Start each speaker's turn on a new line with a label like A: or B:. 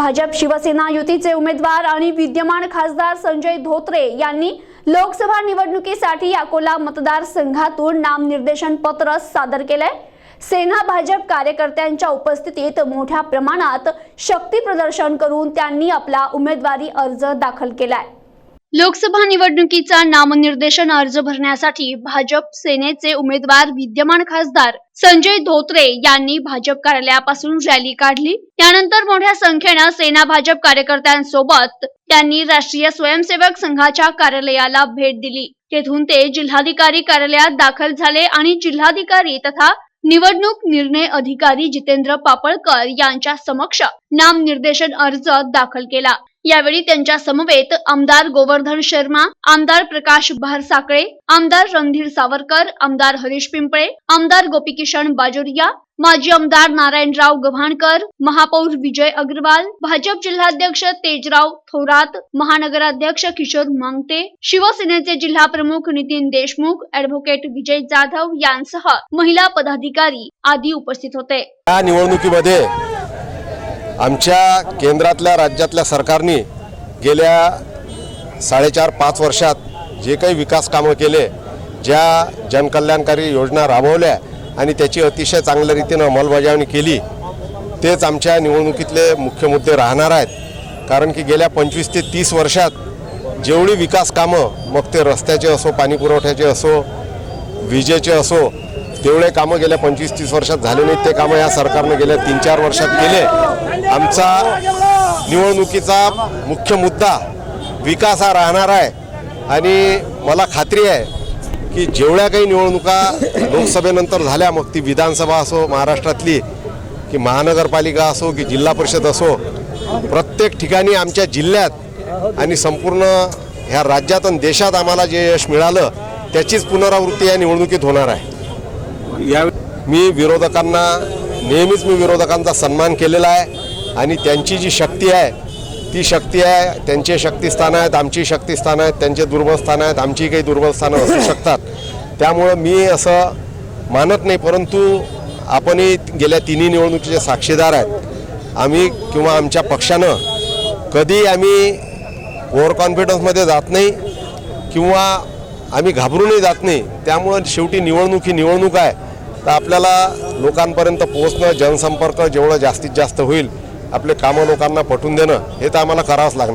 A: भाजप शिवसेना युतीचे उमेदवार आणि विद्यमान खासदार संजय धोत्रे यांनी लोकसभा निवडणुकीसाठी अकोला मतदारसंघातून नामनिर्देशन पत्र सादर केलंय. सेना भाजप कार्यकर्त्यांच्या उपस्थितीत मोठ्या प्रमाणात शक्ती प्रदर्शन करून त्यांनी आपला उमेदवारी अर्ज दाखल केलाय. लोकसभा निवडणुकीचा नामनिर्देशन अर्ज भरण्यासाठी भाजप सेनेचे उमेदवार विद्यमान खासदार संजय धोत्रे यांनी भाजप कार्यालयापासून रॅली काढली. त्यानंतर मोठ्या संख्येनं सेना भाजप कार्यकर्त्यांसोबत त्यांनी राष्ट्रीय स्वयंसेवक संघाच्या कार्यालयाला भेट दिली. तेथून ते जिल्हाधिकारी कार्यालयात दाखल झाले आणि जिल्हाधिकारी तथा निवडणूक निर्णय अधिकारी जितेंद्र पापळकर यांच्या समक्ष नामनिर्देशन अर्ज दाखल केला. यावेळी त्यांच्या समवेत आमदार गोवर्धन शर्मा आमदार प्रकाश भारसाकळे आमदार रणधीर सावरकर आमदार हरीश पिंपळे आमदार गोपीकिशन बाजोरिया माजी आमदार नारायणराव गव्हाणकर महापौर विजय अग्रवाल भाजप जिल्हाध्यक्ष तेजराव थोरात महानगराध्यक्ष किशोर मांगते शिवसेनेचे जिल्हा प्रमुख नितीन देशमुख ऍडव्होकेट विजय जाधव यांसह महिला पदाधिकारी आदी उपस्थित होते.
B: या निवडणुकीमध्ये आमच्या केंद्रातल्या राज्यातल्या सरकारने गेल्या साडेचार पाच वर्षात जे काही विकास कामं केले ज्या जनकल्याणकारी योजना राबवल्या आणि त्याची अतिशय चांगल्या रीतीनं अंमलबजावणी केली तेच आमच्या निवडणुकीतले मुख्य मुद्दे राहणार आहेत. कारण की गेल्या पंचवीस ते तीस वर्षात जेवढी विकास कामं मग ते रस्त्याचे असो पाणीपुरवठ्याचे असो विजेचे असो तेवढे कामं गेल्या पंचवीस तीस वर्षात झाले नाहीत. ते कामं या सरकारनं गेल्या तीन चार वर्षात केले. आमचा निवडणुकीचा मुख्य मुद्दा विकास हा राहणार आहे. आणि मला खात्री आहे की जेवढ्या काही निवडणुका लोकसभेनंतर झाल्या मग ती विधानसभा असो महाराष्ट्रातली की महानगरपालिका असो की जिल्हा परिषद असो प्रत्येक ठिकाणी आमच्या जिल्ह्यात आणि संपूर्ण ह्या राज्यात आणि देशात आम्हाला जे यश मिळालं त्याचीच पुनरावृत्ती या निवडणुकीत होणार आहे.
C: या
B: मी विरोधकांना नेहमीच मी विरोधकांचा सन्मान केलेला आहे. आणि त्यांची जी शक्ती आहे ती शक्ती आहे त्यांचे शक्तिस्थानं आहेत आमची शक्तिस्थानं आहेत त्यांचे दुर्बल स्थानं आहेत आमची काही दुर्बल स्थानं असू शकतात. त्यामुळं मी असं मानत नाही परंतु आपणही गेल्या तिन्ही निवडणुकीचे साक्षीदार आहेत. आम्ही किंवा आमच्या पक्षानं कधी आम्ही ओव्हर कॉन्फिडन्समध्ये जात नाही किंवा आम्ही घाबरूनही जात नाही. त्यामुळं शेवटी निवडणूक ही निवडणूक आहे. तर आपल्याला लोकांपर्यंत पोहोचणं जनसंपर्क जेवढं जास्तीत जास्त होईल आपले कामं लोकांना पटवून देणं हे तर आम्हाला करावंच लागणार.